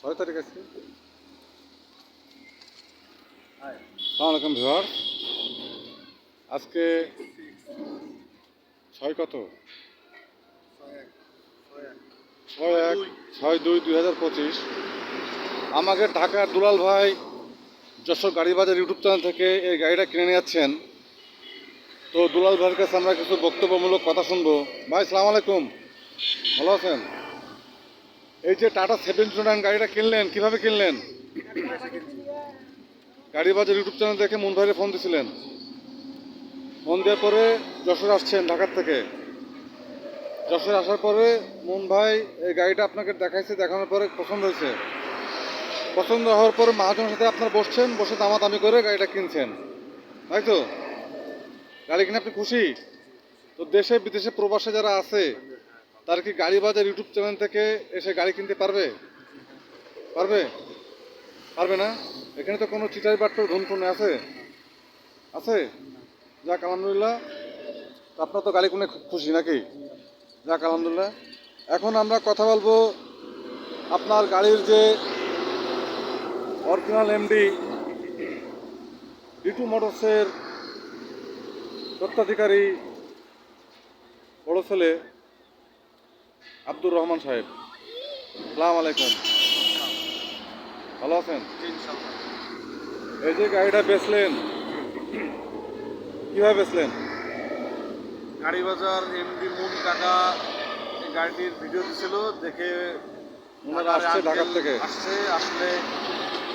ছয় তারিখ আছে। সালাম আলাইকুম ভিওয়ার আজকে ছয় কত? ছয় এক ছয় দুই দুই হাজার পঁচিশ। আমাকে ঢাকার দুলাল ভাই যশোর গাড়ি বাজার ইউটিউব চ্যানেল থেকে এই গাড়িটা কিনে নিয়ে যাচ্ছেন। তো দুলাল ভাইয়ের কাছে আমরা কিছু বক্তব্যমূলক কথা শুনব। ভাই সালাম আলাইকুম। ভালো আছেন? এই যে টাটা সেভেন টু নাইন গাড়িটা কিনলেন, কীভাবে কিনলেন? গাড়ি বাজার ইউটিউব চ্যানেল দেখে মন ভাইরে ফোন দিছিলেন। ফোন দেওয়ার পরে যশোর আসছেন ঢাকার থেকে। যশোর আসার পরে মন ভাই এই গাড়িটা আপনাকে দেখাইছে, দেখানোর পরে পছন্দ হয়েছে। পছন্দ হওয়ার পরে মহাজনের সাথে আপনার বসছেন, বসে দামাদামি করে গাড়িটা কিনছেন। তাই তো? গাড়ি কিনে আপনি খুশি? তো দেশে, বিদেশে প্রবাসে যারা আছে তার কি গাড়ি বাজার ইউটিউব চ্যানেল থেকে এসে গাড়ি কিনতে পারবে? পারবে? পারবে না? এখানে তো কোনো চিটাই বাট্টর ধুন ফোন আছে। আছে? যাক, আলহামদুলিল্লাহ। আপনার তো গাড়ি কিনে খুব খুশি নাকি? যাক, আলহামদুলিল্লাহ। এখন আমরা কথা বলব আপনার গাড়ির যে অরিজিনাল এমডি ডিটু মোটরসের স্বত্বাধিকারী বড় ছেলে আব্দুর রহমান সাহেব। সালাম আলাইকুম। ভালো আছেন? এই যে গাড়িটা বেচলেন কীভাবে বেচলেন? গাড়ি বাজার এমডি মুন কাকা গাড়িটির ভিডিও দিছিল দেখে ওনারা আসছে ঢাকার থেকে। আসছে আসলে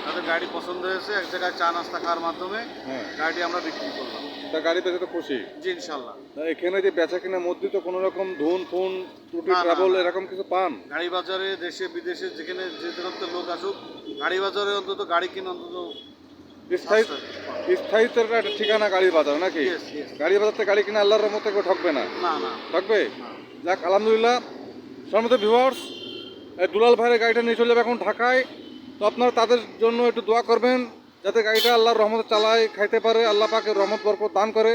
তাদের গাড়ি পছন্দ হয়েছে এক জায়গায় চা নাস্তা খাওয়ার মাধ্যমে হ্যাঁ। গাড়িটি আমরা বিক্রি করলাম। তা গাড়ি বেচে তো খুশি? জি ইনশাল্লাহ এখানে যে বেচা কিনার মধ্যে তো কোনো রকম ধুন ফোন ত্রুটি না, না, ট্রাভেল না। এরকম কিছু পান? গাড়ি বাজারে দেশে বিদেশে যেখানে যে যেরকম লোক আসুক গাড়ি বাজারে অন্তত গাড়ি কিনে অন্তত স্থায়ী একটা ঠিকানা গাড়ি বাজার নাকি? Yes, yes. গাড়ি বাজারতে গাড়ি কিনে আল্লাহর রহমতে কেউ ঠকবে না? না না। থাকবে না। যাক আলহামদুলিল্লাহ। সম্মত ভিউয়ার্স দুলাল ভাইয়ের গাড়িটা নিয়ে চলে যাবে এখন ঢাকায়। তো আপনারা তাদের জন্য একটু দোয়া করবেন, যাতে গাড়িটা আল্লাহর রহমত চালায়, খাইতে পারে, আল্লাহ পাকে রহমত বরকত দান করে।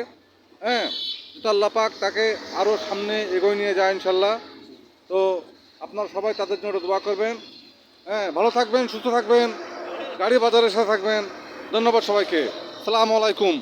হ্যাঁ যাতে আল্লাহ পাক তাকে আরও সামনে এগোয় নিয়ে যায় ইনশাল্লাহ। তো আপনারা সবাই তাদের জন্য একটু দোয়া করবেন। হ্যাঁ ভালো থাকবেন, সুস্থ থাকবেন, গাড়ি বাজারের সাথে থাকবেন। ধন্যবাদ সবাইকে। সালাম আলাইকুম।